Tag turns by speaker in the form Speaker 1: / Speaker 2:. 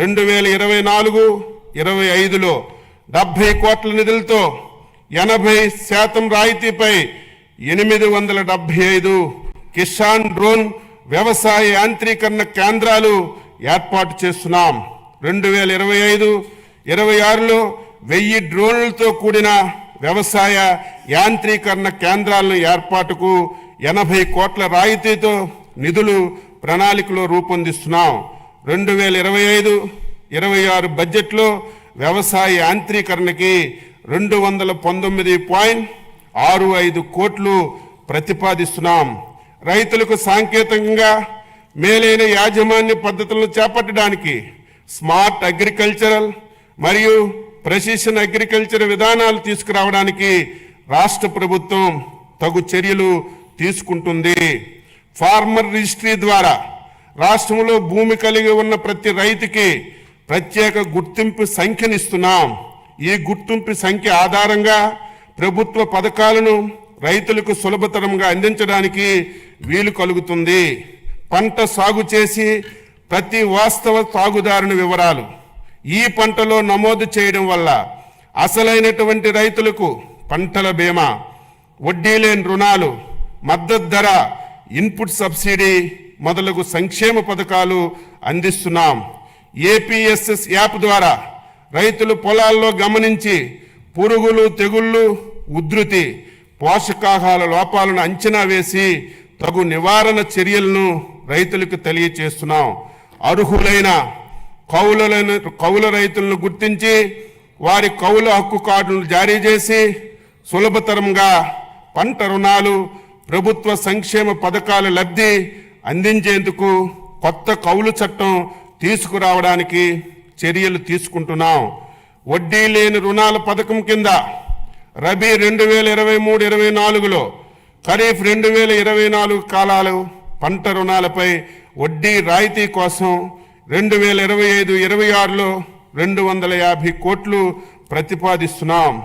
Speaker 1: రెండు వేల ఇరవై నాలుగు ఇరవై ఐదులో డెబ్భై కోట్ల నిధులతో ఎనభై శాతం రాయితీపై ఎనిమిది వందల డెబ్భై ఐదు కిసాన్ డ్రోన్ వ్యవసాయ యాంత్రీకరణ కేంద్రాలు ఏర్పాటు చేస్తున్నాం. రెండు వేల ఇరవై ఐదు ఇరవై ఆరులో వెయ్యి డ్రోన్లతో కూడిన వ్యవసాయ యాంత్రీకరణ కేంద్రాలను ఏర్పాటుకు ఎనభై కోట్ల రాయితీతో నిధులు ప్రణాళికలో రూపొందిస్తున్నాం. రెండు వేల ఇరవై ఐదు ఇరవై ఆరు బడ్జెట్లో వ్యవసాయ యాంత్రీకరణకి రెండు వందల పంతొమ్మిది పాయింట్ ఆరు ఐదు కోట్లు ప్రతిపాదిస్తున్నాం. రైతులకు సాంకేతికంగా మేలైన యాజమాన్య పద్ధతులను చేపట్టడానికి స్మార్ట్ అగ్రికల్చరల్ మరియు ప్రెసిషన్ అగ్రికల్చర్ విధానాలు తీసుకురావడానికి రాష్ట్ర ప్రభుత్వం తగు చర్యలు తీసుకుంటుంది. ఫార్మర్ రిజిస్ట్రీ ద్వారా రాష్ట్రంలో భూమి కలిగి ఉన్న ప్రతి రైతుకి ప్రత్యేక గుర్తింపు సంఖ్యనిస్తున్నాం. ఈ గుర్తింపు సంఖ్య ఆధారంగా ప్రభుత్వ పథకాలను రైతులకు సులభతరంగా అందించడానికి వీలు కలుగుతుంది. పంట సాగు చేసి ప్రతి వాస్తవ సాగుదారుని వివరాలు ఈ పంటలో నమోదు చేయడం వల్ల అసలైనటువంటి రైతులకు పంటల బీమా వడ్డీ లేని రుణాలు మద్దతు ధర ఇన్పుట్ సబ్సిడీ మొదలగు సంక్షేమ పథకాలు అందిస్తున్నాం. ఏపీఎస్ఎస్ యాప్ ద్వారా రైతులు పొలాల్లో గమనించి పురుగులు తెగుళ్ళు ఉధృతి పోషకాహార లోపాలను అంచనా వేసి తగు నివారణ చర్యలను రైతులకు తెలియచేస్తున్నాం. అర్హులైన కౌలులైన కౌల రైతులను గుర్తించి వారి కౌల హక్కు కార్డులను జారీ చేసి సులభతరంగా పంట రుణాలు ప్రభుత్వ సంక్షేమ పథకాల లబ్ధి అందించేందుకు కొత్త కౌలు చట్టం తీసుకురావడానికి చర్యలు తీసుకుంటున్నాం. వడ్డీ లేని రుణాల పథకం కింద రబీ రెండు వేల ఇరవై మూడు ఇరవై నాలుగులో ఖరీఫ్ రెండు వేల ఇరవై నాలుగు కాలాలు పంట రుణాలపై వడ్డీ రాయితీ కోసం రెండు వేల ఇరవై ఐదు ఇరవై ఆరులో రెండు వందల యాభై కోట్లు ప్రతిపాదిస్తున్నాం.